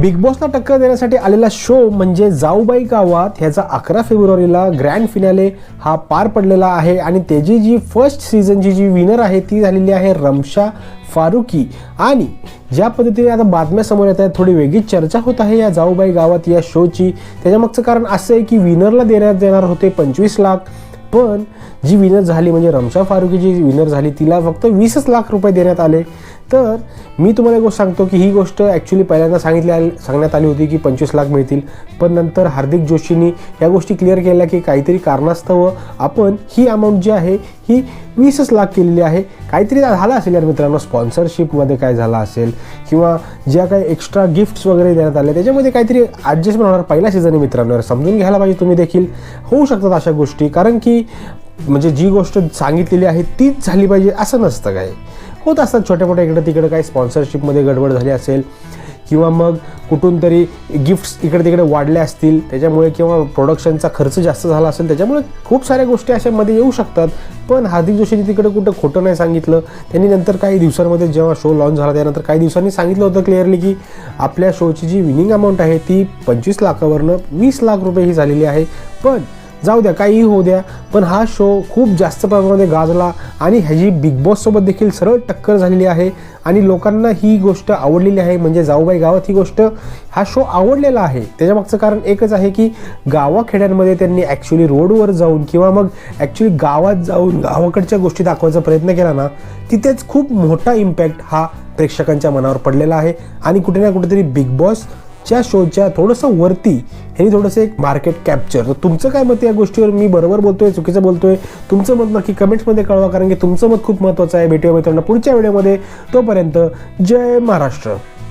Big बॉसला टक्कर देण्यासाठी आलेला शो म्हणजे जाऊबाई गावात ह्याचा अकरा फेब्रुवारीला ग्रँड फिनाले हा पार पडलेला आहे. आणि त्याची जी फर्स्ट सीझनची जी विनर आहे ती झालेली आहे रमशा फारुकी. आणि ज्या पद्धतीने आता बातम्या समोर येत आहेत थोडी वेगळी चर्चा होत आहे या जाऊबाई गावात या शोची त्याच्यामागचं कारण असं आहे की विनरला देण्यात येणार होते पंचवीस लाख. पण जी विनर झाली म्हणजे रमशा फारुकी जी विनर झाली तिला फक्त वीसच लाख रुपये देण्यात आले. तर मी तुम्हाला एक गोष्ट सांगतो की ही गोष्ट ॲक्च्युली पहिल्यांदा सांगितली सांगण्यात आली होती की पंचवीस लाख मिळतील. पण नंतर हार्दिक जोशींनी या गोष्टी क्लिअर केल्या की काहीतरी कारणास्तव आपण ही अमाऊंट जी आहे ही वीसच लाख केलेली आहे. काहीतरी झालं असेल यार मित्रांनो? स्पॉन्सरशिपमध्ये काय झालं असेल? किंवा ज्या काही एक्स्ट्रा गिफ्ट्स वगैरे देण्यात आल्या त्याच्यामध्ये काहीतरी ॲडजस्टमेंट होणार पहिल्या सीझन आहे मित्रांनो. समजून घ्यायला पाहिजे तुम्ही देखील. होऊ शकतात अशा गोष्टी. कारण की म्हणजे जी गोष्ट सांगितलेली आहे तीच झाली पाहिजे असं नसतं काय होत असतात छोट्या मोठ्या इकडं तिकडं काही स्पॉन्सरशिपमध्ये गडबड झाली असेल किंवा मग कुठून तरी गिफ्ट्स इकडे तिकडे वाढले असतील त्याच्यामुळे किंवा प्रोडक्शनचा खर्च जास्त झाला असेल त्याच्यामुळे खूप साऱ्या गोष्टी अशामध्ये येऊ शकतात. पण हार्दिक जोशींनी तिकडे कुठं खोटं नाही सांगितलं. त्यांनी नंतर काही दिवसांमध्ये जेव्हा शो लॉन्च झाला त्यानंतर काही दिवसांनी सांगितलं होतं क्लिअरली की आपल्या शोची जी विनिंग अमाऊंट आहे ती पंचवीस लाखावरनं वीस लाख रुपये ही झालेली आहे. पण जाऊ द्या काहीही होऊ द्या पण हा शो खूप जास्त प्रमाणामध्ये गाजला आणि ह्याची बिग बॉससोबत देखील सरळ टक्कर झालेली आहे आणि लोकांना ही गोष्ट आवडलेली आहे म्हणजे जाऊबाई गावात ही गोष्ट हा शो आवडलेला आहे. त्याच्यामागचं कारण एकच आहे की गावाखेड्यांमध्ये त्यांनी ॲक्च्युली रोडवर जाऊन किंवा मग ॲक्च्युली गावात जाऊन गावाकडच्या गोष्टी दाखवायचा प्रयत्न केला ना तिथेच खूप मोठा इम्पॅक्ट हा प्रेक्षकांच्या मनावर पडलेला आहे आणि कुठे ना कुठेतरी बिग बॉस च्या शोच्या थोडंसं वरती हे थोडंसं एक मार्केट कॅप्चर तर तुमचं काय मत आहे या गोष्टीवर? मी बरोबर बोलतोय चुकीचं बोलतोय? तुमचं मत नक्की कमेंट्समध्ये कळवा कारण की तुमचं मत खूप महत्त्वाचं आहे. भेटूया मित्रांनो पुढच्या व्हिडिओमध्ये. तोपर्यंत जय महाराष्ट्र.